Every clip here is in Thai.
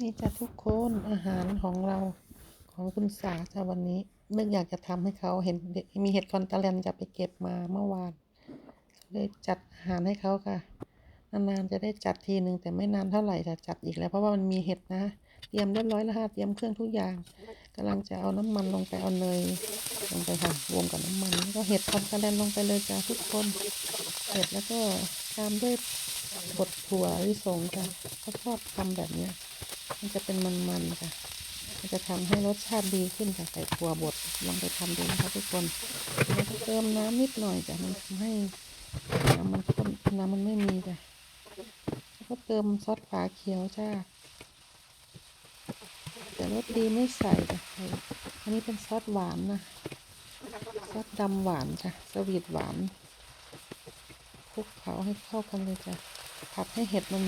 นี่จ้ะทุกคนอาหารของเราของคุณสาจ้ะวันนี้นึกอยากจะทำให้เขาเห็นมีเห็ดคอนตาแลนจะไปเก็บมาเมื่อวานเลยจัดอาหารให้เขาค่ะ นานๆจะได้จัดทีหนึ่งแต่ไม่นานเท่าไหร่จะจัดอีกแล้วเพราะว่ามันมีเห็ดนะเตรียมเรียบร้อยแล้วค่ะเตรียมเครื่องทุกอย่างกำลังจะเอาน้ำมันลงไปเอาเนยลงไปค่ะรวมกับน้ำมันแล้วก็เห็ดคอนตาแลนลงไปเลยจ้ะทุกคนเสร็จแล้วก็ตามด้วยบดถั่วลิสงจ้ะเขาชอบทำแบบเนี้ย มันจะเป็นมันๆค่ะ มันจะทำให้รสชาติดีขึ้นค่ะใส่ถั่วบดลองไปทำดูนะคะทุกคนแล้วก็เติมน้ำนิดหน่อยจ้ะมันทำให้น้ำมันข้นน้ำมันไม่มีจ้ะแล้วก็เติมซอสฝาเขียวจ้าแต่รสดีไม่ใส่จ้ะอันนี้เป็นซอสหวานนะซอสดำหวานจ้ะสวีทหวานคลุกเคล้าให้เข้ากันเลยจ้ะผัดให้เห็ดมัน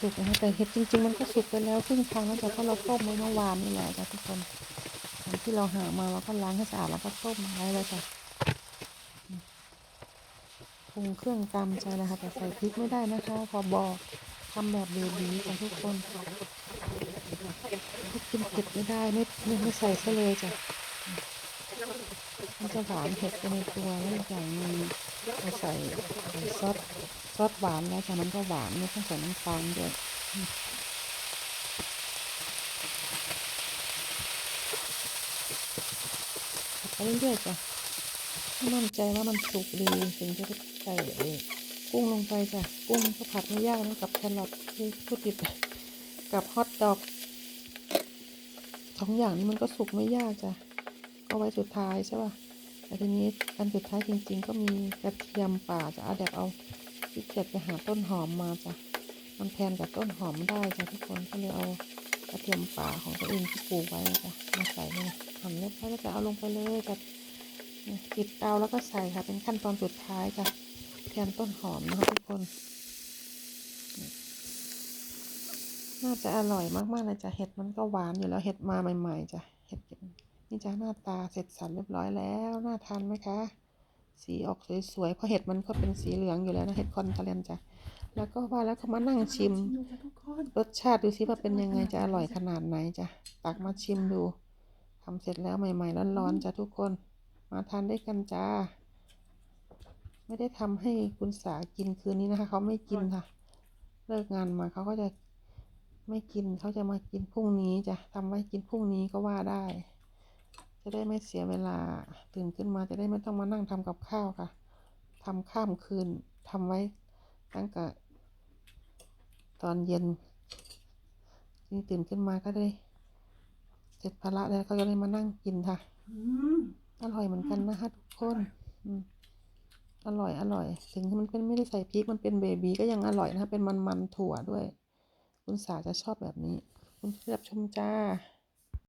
สุกนะคะแต่เห็ดจริง ๆ มันก็สุกไปแล้วครึ่งทางแล้วแต่เพราะเราต้มไว้เมื่อวานนี่แหละจ้ะทุกคนตอนที่เราหามาเราก็ล้างให้สะอาดแล้วก็ต้มไว้เลยจ้ะปรุงเครื่องตามใจนะคะแต่ใส่พริกไม่ได้นะคะขอบอกทำแบบเบบีจ้ะทุกคนพริกกินเผ็ดไม่ได้ไม่ไม่ไม่ใส่ซะเลยจ้ะมันจะหวานเผ็ดไปในตัวแล้วอีกอย่างหนึงเราใส่ใส่ซอส ซอสหวานแล้วค่ะมันก็หวานไม่ต้องใส่น้ำตาลด้วยอืมผัดไปเรื่อยๆจ้ะมั่นใจว่ามันสุกดีถึงจะใส่เอ่อกุ้งลงไปจ้ะกุ้งก็ผัดไม่ยากนะกับแครอทที่พูดผิดกับฮอทดอกสองอย่างนี้มันก็สุกไม่ยากจ้ะก็ไว้สุดท้ายใช่ป่ะแต่ทีนี้อันสุดท้ายจริง ๆ ก็มีกระเทียมป่าจะเอาแดกเอา ขี้เกียจไปหาต้นหอมมาจ้ะมันแทนกับต้นหอมได้จ้ะทุกคนก็เลยเอากระเทียมป่าของตัวเองที่ปลูกไว้จ้ะมาใส่เลยหั่นเรียบร้อยแล้วจะเอาลงไปเลยจ้ะปิดเตาแล้วก็ใส่ค่ะ เป็นขั้นตอนสุดท้ายจ้ะแทนต้นหอมนะคะทุกคนนี่น่าจะอร่อยมากๆเลยจ้ะเห็ดมันก็หวานอยู่แล้วเห็ดมาใหม่ ๆจ้ะเห็ดนี่จ้ะหน้าตาเสร็จสรรเรียบร้อยแล้วน่าทานไหมคะ สีออกสวยๆเพราะเห็ดมันก็เป็นสีเหลืองอยู่แล้วนะเห็ดคอนทาเลนจ้ะแล้วก็ว่าแล้วก็มานั่งชิม รสชาติดูสิว่าเป็นยังไงจะอร่อยขนาดไหนจ้ะตักมาชิมดูทำเสร็จแล้วใหม่ๆร้อนๆจ้ะทุกคน มาทานด้วยกันจ้า ไม่ได้ทำให้คุณสากินคืนนี้นะคะ เขาไม่กินค่ะ เลิกงานมาเขาก็จะไม่กินเขาจะมากินพรุ่งนี้จ้ะทำไว้กินพรุ่งนี้ก็ว่าได้ จะได้ไม่เสียเวลาตื่นขึ้นมาจะได้ไม่ต้องมานั่งทำกับข้าวค่ะ ทำข้ามคืนทำไว้ตั้งแต่ตอนเย็นนี่ตื่นขึ้นมาก็ได้เสร็จภาระแล้วก็จะได้มานั่งกินค่ะอร่อยเหมือนกันนะคะทุกคนอืมอร่อยอร่อยถึงมันเป็นไม่ได้ใส่พริกมันเป็นเบบีก็ยังอร่อยนะคะเป็นมันๆถั่วด้วย คุณสาจะชอบแบบนี้ คุณเรียบชมจ้า